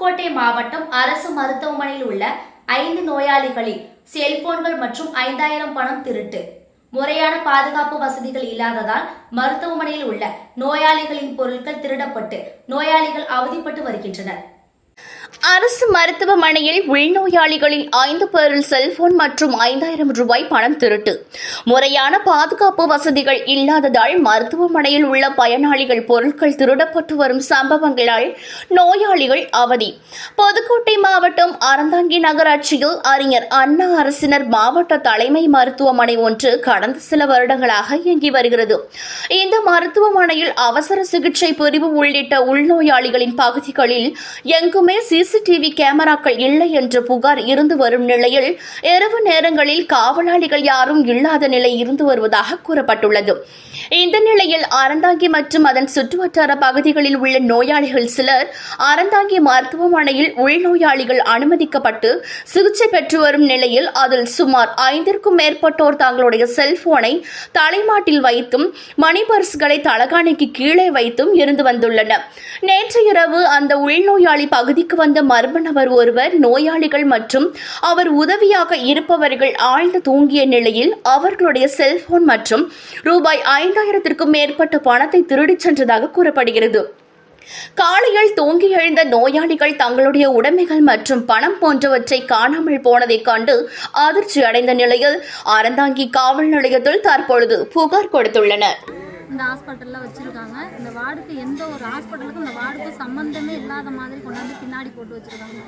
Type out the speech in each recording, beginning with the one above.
புதுக்கோட்டை மாவட்டம் அரசு மருத்துவமனையில் உள்ள ஐந்து நோயாளிகளில் செல்போன்கள் மற்றும் ஐந்தாயிரம் பணம் திருட்டு. முறையான பாதுகாப்பு வசதிகள் இல்லாததால் மருத்துவமனையில் உள்ள நோயாளிகளின் பொருட்கள் திருடப்பட்டு நோயாளிகள் அவதிப்பட்டு வருகின்றனர். அரசு மருத்துவமனையில் உள்நோயாளிகளில் ஐந்து பேரில் செல்போன் மற்றும் ஐந்தாயிரம் ரூபாய் பணம் திருட்டு. முறையான பாதுகாப்பு வசதிகள் இல்லாததால் மருத்துவமனையில் உள்ள பயனாளிகள் பொருட்கள் திருடப்பட்டு வரும் சம்பவங்களால் நோயாளிகள் அவதி. புதுக்கோட்டை மாவட்டம் அறந்தாங்கி நகராட்சியில் அறிஞர் அண்ணா அரசினர் மாவட்ட தலைமை மருத்துவமனை ஒன்று கடந்த சில வருடங்களாக இயங்கி வருகிறது. இந்த மருத்துவமனையில் அவசர சிகிச்சை பிரிவு உள்ளிட்ட உள்நோயாளிகளின் பகுதிகளில் எங்குமே சிசிடிவி கேமராக்கள் இல்லை என்ற புகார் இருந்து வரும் நிலையில் இரவு நேரங்களில் காவலாளிகள் யாரும் இல்லாத நிலை இருந்து வருவதாக கூறப்பட்டுள்ளது. இந்த நிலையில் அறந்தாங்கி மற்றும் அதன் சுற்றுவட்டார பகுதிகளில் உள்ள நோயாளிகள் சிலர் அறந்தாங்கி மருத்துவமனையில் உள்நோயாளிகள் அனுமதிக்கப்பட்டு சிகிச்சை பெற்று வரும் நிலையில் அதில் சுமார் ஐந்திற்கும் மேற்பட்டோர் தங்களுடைய செல்போனை தலைமாட்டில் வைத்தும் மணி பர்ஸ்களை தலகாணிக்கு கீழே வைத்தும் இருந்து வந்துள்ளனர். நேற்று இரவு அந்த உள்நோயாளி பகுதிக்கு வந்த மர்ம நபர் ஒருவர் நோயாளிகள் மற்றும் அவர் உதவியாக இருப்பவர்கள் ஆழ்ந்து தூங்கிய நிலையில் அவர்களுடைய செல்போன் மற்றும் ரூபாய் ஐந்தாயிரத்திற்கும் மேற்பட்ட பணத்தை திருடிச் சென்றதாக கூறப்படுகிறது. காலையில் தூங்கி எழுந்த நோயாளிகள் தங்களுடைய உடைமைகள் மற்றும் பணம் போன்றவற்றை காணாமல் போனதைக் கண்டு அதிர்ச்சி அடைந்த நிலையில் அறந்தாங்கி காவல் நிலையத்தில் தற்பொழுது புகார் கொடுத்துள்ளனர். இந்த ஹாஸ்பிட்டலில் வச்சுருக்காங்க. இந்த வார்டுக்கு எந்த ஒரு ஹாஸ்பிட்டலுக்கும் இந்த வார்டுக்கும் சம்மந்தமே இல்லாத மாதிரி கொண்டாந்து பின்னாடி போட்டு வச்சுருக்காங்க.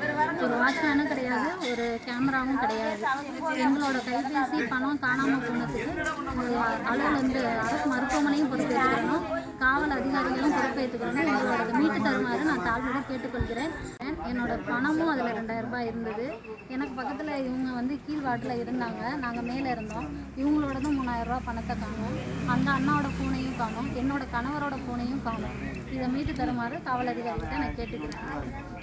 ஒரு வாட்ச்மேனும் கிடையாது ஒரு கேமராவும் கிடையாது. எங்களோட கைபேசி பணம் காணாமல் போனதுக்கு அஹ், வந்து அரசு மருத்துவமனையும் பொறுப்பேற்றுக்கிறோம் காவல் அதிகாரிகளும் பொறுப்பேற்றுக்கணும். எங்களோட மீட்டு தருமாறு நான் தாழ்மையோட கேட்டுக்கொள்கிறேன். என்னோட பணமும் அதில் ரெண்டாயிரம் ரூபாய் இருந்தது. எனக்கு பக்கத்தில் இவங்க வந்து கீழ் வார்டில் இருந்தாங்க. நாங்கள் மேலே இருந்தோம். இவங்களோடதும் மூணாயிரம் ரூபாய் பணத்தை காணோம். அந்த அண்ணாவோட ஃபோனையும் காணோம். என்னோட கணவரோட ஃபோனையும் காணோம். இதை மீட்டு தருமாறு காவல் அதிகாரிகிட்ட நான் கேட்டுக்கிறேன்.